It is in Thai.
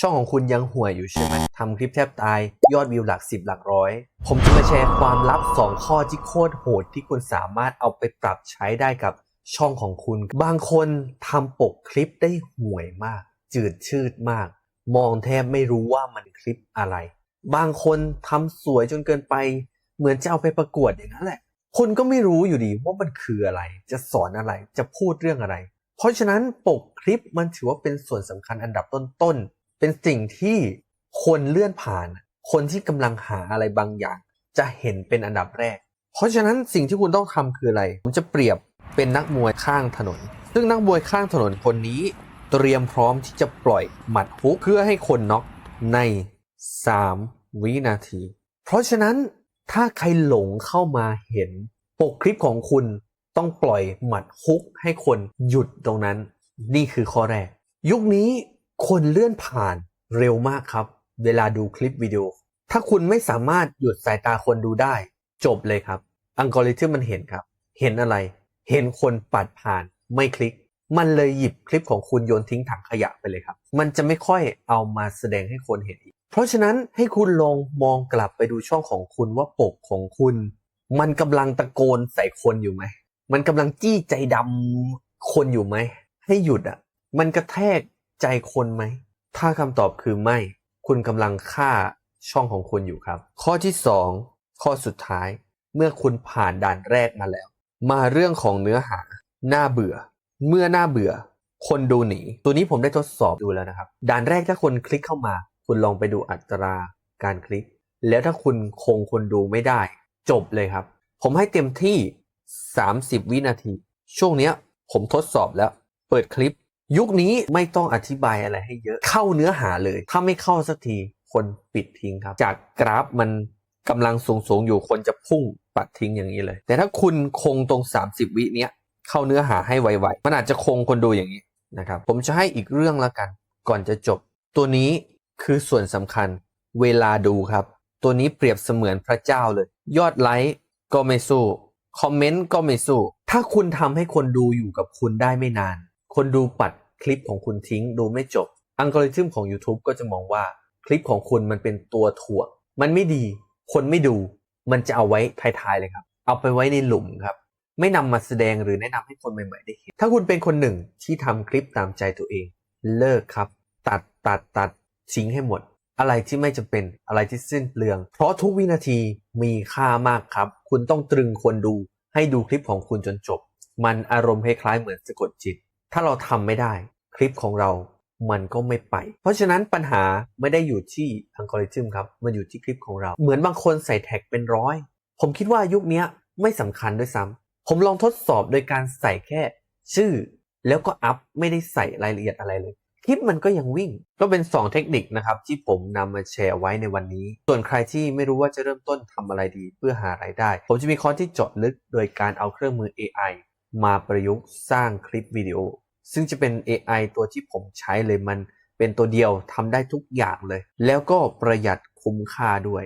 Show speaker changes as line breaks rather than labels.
ช่องของคุณยังห่วยอยู่ใช่ไหมทำคลิปแทบตาย ยอดวิวหลักสิบหลักร้อย ผมจะมาแชร์ความลับ 2 ข้อที่โคตรโหดที่คุณสามารถเอาไปปรับใช้ได้กับช่องของคุณ บางคนทำปกคลิปได้ห่วยมาก จืดชืดมาก มองแทบไม่รู้ว่ามันคลิปอะไร บางคนทำสวยจนเกินไป เหมือนจะเอาไปประกวดอย่างนั้นแหละ คนก็ไม่รู้อยู่ดีว่ามันคืออะไร จะสอนอะไร จะพูดเรื่องอะไร เพราะฉะนั้นปกคลิปมันถือว่าเป็นส่วนสำคัญอันดับต้นๆ เป็นสิ่งที่คนเลื่อนผ่าน คนที่กำลังหาอะไรบางอย่าง จะเห็นเป็นอันดับแรก เพราะฉะนั้นสิ่งที่คุณต้องทำคืออะไร ผมจะเปรียบเป็นนักมวยข้างถนน ซึ่งนักมวยข้างถนนคนนี้ เตรียมพร้อมที่จะปล่อยหมัดฮุกเพื่อให้คนน็อกใน 3 วินาที เพราะฉะนั้นถ้าใครหลงเข้ามาเห็นปกคลิปของคุณต้องปล่อยหมัดฮุกให้คนหยุดตรงนั้น นี่คือข้อแรก ยุคนี้ คนเลื่อนผ่านเร็วมากครับ เวลาดูคลิปวิดีโอ ถ้าคุณไม่สามารถหยุดสายตาคนดูได้ จบเลยครับ อัลกอริทึมมันเห็นครับ เห็นอะไร เห็นคนปัดผ่านไม่คลิก มันเลยหยิบคลิปของคุณโยนทิ้งถังขยะไปเลยครับ มันจะไม่ค่อยเอามาแสดงให้คนเห็นอีก เพราะฉะนั้นให้คุณลองมองกลับไปดูช่องของคุณว่าปกของคุณ มันกำลังตะโกนใส่คนอยู่ไหม มันกำลังจี้ใจดำคนอยู่ไหม ให้หยุดอะ มันกระแทก ใจคนไหม ถ้าคำตอบคือไม่ คุณกำลังฆ่าช่องของคุณอยู่ครับ ข้อที่ 2 ข้อสุดท้าย เมื่อคุณผ่านด่านแรกมาแล้ว มาเรื่องของเนื้อหาน่าเบื่อ เมื่อหน่าเบื่อ คนดูหนี ตัวนี้ผมได้ทดสอบดูแล้วนะครับ ด่านแรกถ้าคนคลิกเข้ามา คุณลองไปดูอัตราการคลิก แล้วถ้าคุณคงคนดูไม่ได้ จบเลยครับ ผมให้เต็มที่ 30 วินาที ช่วงเนี้ยผมทดสอบแล้ว เปิดคลิป ยุคนี้ไม่ต้องอธิบายอะไรให้เยอะเข้าเนื้อหาเลย ถ้าไม่เข้าสักทีคนปิดทิ้งครับ จากกราฟมันกำลังสูงสูงๆอยู่คนจะพุ่งปัดทิ้งอย่างนี้เลย แต่ถ้าคุณคงตรง 30 วิเนี้ยเข้าเนื้อหาให้ไวๆมันอาจจะคงคนดูอย่างนี้นะครับผมจะให้อีกเรื่องละกัน ก่อนจะจบ ตัวนี้คือส่วนสำคัญเวลาดูครับ ตัวนี้เปรียบเสมือนพระเจ้าเลย ยอดไลค์ก็ไม่สู้คอมเมนต์ก็ไม่สู้ ถ้าคุณทำให้คนดูอยู่กับคุณได้ไม่นาน คนดูปัดคลิปของคุณทิ้งดูไม่จบ อัลกอริทึมของ YouTube ก็จะมองว่าคลิปของคุณมันเป็นตัวถ่วงมันไม่ดี คนไม่ดู มันจะเอาไว้ท้ายๆเลยครับ เอาไปไว้ในหลุมครับ ไม่นำมาแสดงหรือแนะนำให้คนใหม่ๆได้เห็น ถ้าคุณเป็นคนหนึ่งที่ทำคลิปตามใจตัวเอง เลิกครับ ตัดตัดตัดทิ้งให้หมด อะไรที่ไม่จำเป็นอะไรที่สิ้นเปลือง เพราะทุกวินาทีมีค่ามากครับ คุณต้องตรึงคนดู ให้ดูคลิปของคุณจนจบ มันอารมณ์คล้ายๆเหมือนสะกดจิต ถ้าเราทำไม่ได้ คลิปของเรามันก็ไม่ไป เพราะฉะนั้นปัญหาไม่ได้อยู่ที่อัลกอริทึมครับ มันอยู่ที่คลิปของเรา เหมือนบางคนใส่แท็กเป็นร้อย ผมคิดว่ายุคนี้ไม่สำคัญด้วยซ้ำ ผมลองทดสอบโดยการใส่แค่ ชื่อ แล้วก็อัพไม่ได้ใส่รายละเอียดอะไรเลย คลิปมันก็ยังวิ่ง ก็เป็น 2 เทคนิคนะครับที่ผมนำมาแชร์ไว้ในวันนี้ ส่วนใครที่ไม่รู้ว่าจะเริ่มต้นทำอะไรดีเพื่อหารายได้ ผมจะมีคอร์สที่เจาะลึกโดยการเอาเครื่องมือ AI มาประยุกต์สร้างคลิปวิดีโอ ซึ่งจะเป็น AI ตัวที่ผมใช้เลยมันเป็นตัวเดียวทำได้ทุกอย่างเลย แล้วก็ประหยัดคุ้มค่าด้วย